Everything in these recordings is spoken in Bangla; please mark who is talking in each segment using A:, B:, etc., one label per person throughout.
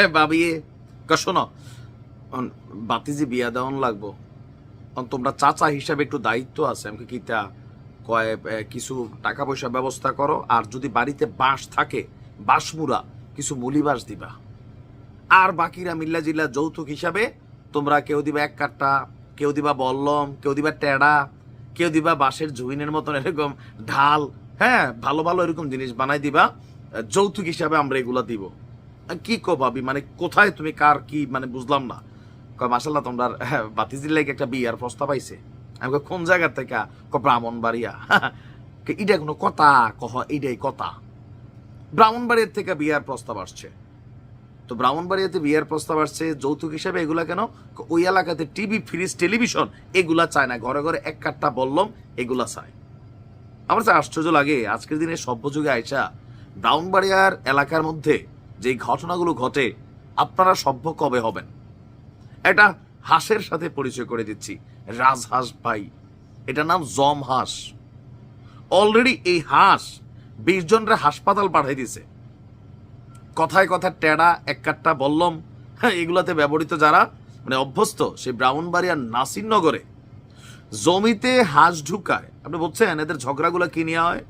A: ভাবিয়ে কা শোনো বাতিজি বিয়া দেওয়ান লাগবো। তোমরা চাচা হিসাবে একটু দায়িত্ব আছে। আমাকে কিতা, কয় কিছু টাকা পয়সা ব্যবস্থা করো, আর যদি বাড়িতে বাঁশ থাকে, বাঁশমুড়া, কিছু মুলি বাঁশ দিবা। আর বাকিরা মিল্লা জিল্লা যৌতুক হিসাবে তোমরা কেউ দিবা এক কাঠটা কেউ দিবা বল্লম, কেউ দিবা টেড়া, কেউ দিবা বাঁশের জুইনের মতন এরকম ঢাল হ্যাঁ ভালো ভালো এরকম জিনিস বানাই দিবা। যৌতুক হিসাবে আমরা এগুলা দিব। কি কো ভাবি মানে কোথায় তুমি? কার কি? মানে বুঝলাম না। কয় মাসাল্লাহ তোমরা হ্যাঁ, বাতিজির লাগে একটা বিয়ার প্রস্তাব আইছে। আমি কোন জায়গা থেকে? ক ব্রাহ্মণ বাড়িয়া এটা কোনো কথা? কহ এইটাই কথা। ব্রাহ্মণবাড়িয়ার থেকে বিয়ার প্রস্তাব আসছে। তো ব্রাহ্মণবাড়িয়াতে বিয়ার প্রস্তাব আসছে যৌতুক হিসেবে এগুলা কেন? ওই এলাকাতে টিভি ফ্রিজ টেলিভিশন এগুলা চায় না। ঘরে ঘরে এক কাঠটা বললাম এগুলা চায়। আমার কাছে আশ্চর্য লাগে আজকের দিনে সভ্যযুগে আইসা ব্রাউনবাড়িয়ার এলাকার মধ্যে যে ঘটনাগুলো ঘটে, আপনারা সভ্য কবে হবেন? এটা হাঁসের সাথে পরিচয় করে দিচ্ছি, রাজহাঁস ভাই। এটার নাম জম হাঁস অলরেডি এই হাঁস বিশ জনরা হাসপাতাল পাঠাই দিছে কথায় কথায় টেড়া এক কাট্টা বললম হ্যাঁ এগুলাতে ব্যবহৃত যারা মানে অভ্যস্ত, সেই ব্রাহ্মণবাড়িয়ার নাসিরনগরে। জমিতে হাঁস ঢুকায়। আপনি বলছেন এদের ঝগড়াগুলো কি নেওয়া হয়?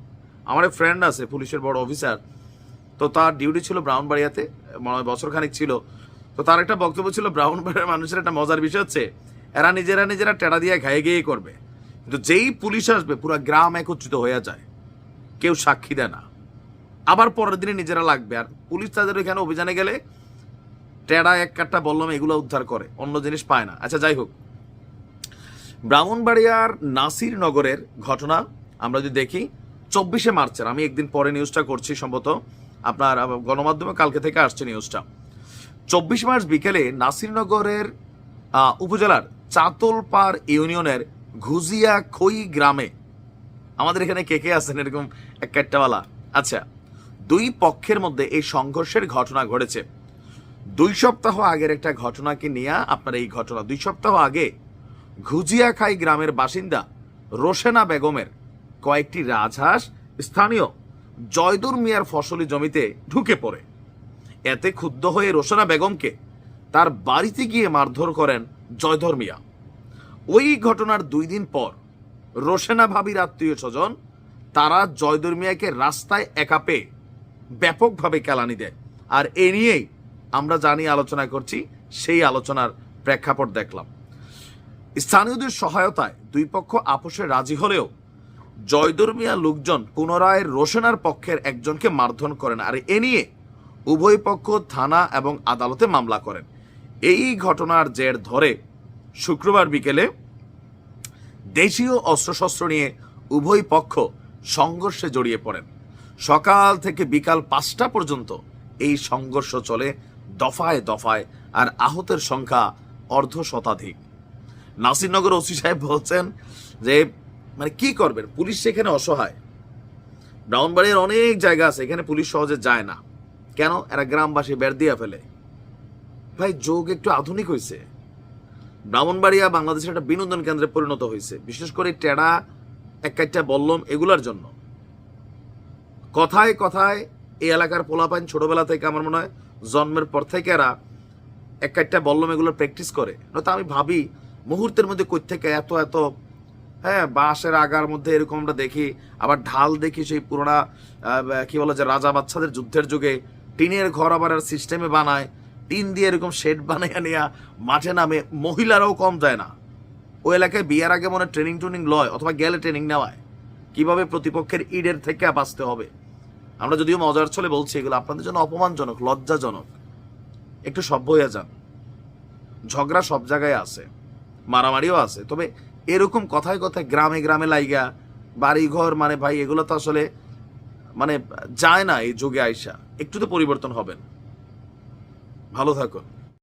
A: আমার ফ্রেন্ড আছে, পুলিশের বড় অফিসার তো তার ডিউটি ছিল ব্রাউনবাড়িয়াতে, মনে বছরখানিক ছিল। তো তার একটা বক্তব্য ছিল, ব্রাউনবাড়িয়ার মানুষের একটা মজার বিষয় হচ্ছে, এরা নিজেরা নিজেরা টেড়া দিয়ে ঘায়ে গিয়ে করবে। কিন্তু যেই পুলিশ আসবে, পুরো গ্রাম একত্রিত হয়ে যায়। কেউ সাক্ষী দেয় না। আবার পরের দিনে নিজেরা লাগবে। আর পুলিশ তাদের এখানে অভিযানে গেলে টেড়া এক কাঠটা বললাম এগুলো উদ্ধার করে, অন্য জিনিস পায় না। আচ্ছা যাই হোক। ব্রাহ্মণবাড়িয়ার নাসির নগরের ঘটনা আমরা যদি দেখি, চব্বিশে মার্চের, আমি একদিন পরে নিউজটা করছি সম্ভবত। আপনার গণমাধ্যমে কালকে থেকে আসছে নিউজটা চব্বিশ মার্চ বিকেলে নাসিরনগরের উপজেলার চাতলপাড় ইউনিয়নের ঘুজিয়া খই গ্রামে, আমাদের এখানে কে কে আছেন এরকম এক কাট্টাওয়ালা? আচ্ছা দুই পক্ষের মধ্যে এই সংঘর্ষের ঘটনা ঘটেছে। দুই সপ্তাহ আগের একটা ঘটনাকে নিয়ে আপনার এই ঘটনা। দুই সপ্তাহ আগে ঘুজিয়াখাই গ্রামের বাসিন্দা রোশেনা বেগমের কয়েকটি রাজহাঁস স্থানীয় জয়দুর মিয়ার ফসলি জমিতে ঢুকে পড়ে। এতে ক্ষুব্ধ হয়ে রোশনা বেগমকে তার বাড়িতে গিয়ে মারধর করেন জয়ধর মিয়া। ওই ঘটনার দুই দিন পর রোশেনা ভাবির আত্মীয় স্বজন তারা জয়দুর মিয়াকে রাস্তায় একা পেয়ে ব্যাপকভাবে কেলানি দেয়। আর এ নিয়েই আমরা জানি আলোচনা করছি, সেই আলোচনার প্রেক্ষাপট দেখলাম। স্থানীয়দের সহায়তায় দুই পক্ষ আপোষে রাজি হলেও জয়দুর মিয়া লোকজন পুনরায় রোশনার পক্ষের একজনকে মারধর করেন আর এ নিয়ে উভয় পক্ষ থানা এবং আদালতে মামলা করেন। এই ঘটনার জের ধরে শুক্রবার বিকেলে দেশীয় অস্ত্রশস্ত্র নিয়ে উভয় পক্ষ সংঘর্ষে জড়িয়ে পড়েন। সকাল থেকে বিকাল পাঁচটা পর্যন্ত এই সংঘর্ষ চলে দফায় দফায় আর আহতের সংখ্যা অর্ধ শতাধিক। নাসিরনগর ওসি সাহেব বলছেন যে মানে কি করবেন? পুলিশ সেখানে অসহায়। ব্রাউনবাড়ির অনেক জায়গা আছে, এখানে পুলিশ সহজে যায় না। কেন? এরা গ্রামবাসী বের দিয়া ফেলে। ভাই, যোগ একটু আধুনিক হয়েছে ব্রাহ্মণবাড়িয়া বাংলাদেশের একটা বিনোদন কেন্দ্রে পরিণত হয়েছে বিশেষ করে টেড়া এক একটা বল্লম এগুলার জন্য। কথায় কথায় এই এলাকার পোলাপাইন ছোটবেলা থেকে আমার মনে হয় জন্মের পর থেকে এরা এক একটা বল্লম এগুলোর প্র্যাকটিস করে। নয়তো আমি ভাবি, মুহূর্তের মধ্যে কই থেকে এত এত হ্যাঁ বাঁশের আগার মধ্যে এরকম আমরা দেখি। আবার ঢাল দেখি সেই পুরোনা কি বলে যে রাজা বাচ্চাদের যুদ্ধের যুগে। টিনের ঘর আবার সিস্টেমে বানায়। টিন দিয়ে এরকম শেড বানাইয়া নেয়া মাঠে নামে। মহিলারাও কম যায় না। ওই এলাকায় বিয়ার আগে মনে ট্রেনিং ট্রেনিং লয়, অথবা গেলে ট্রেনিং নেওয়ায়। কীভাবে প্রতিপক্ষের ইডের থেকে বাঁচতে হবে? আমরা যদিও মজার ছলে বলছি, এগুলো আপনাদের জন্য অপমানজনক, লজ্জাজনক। একটু সভ্য হয়ে যান। ঝগড়া সব জায়গায় আছে। মারামারিও আছে। তবে এরকম কথায় কথায় গ্রামে গ্রামে লাইগা, বাড়িঘর মানে ভাই, এগুলো তো আসলে মানে যায় না এই যুগে আইসা। একটু তো পরিবর্তন হবেন। ভালো থাকুন।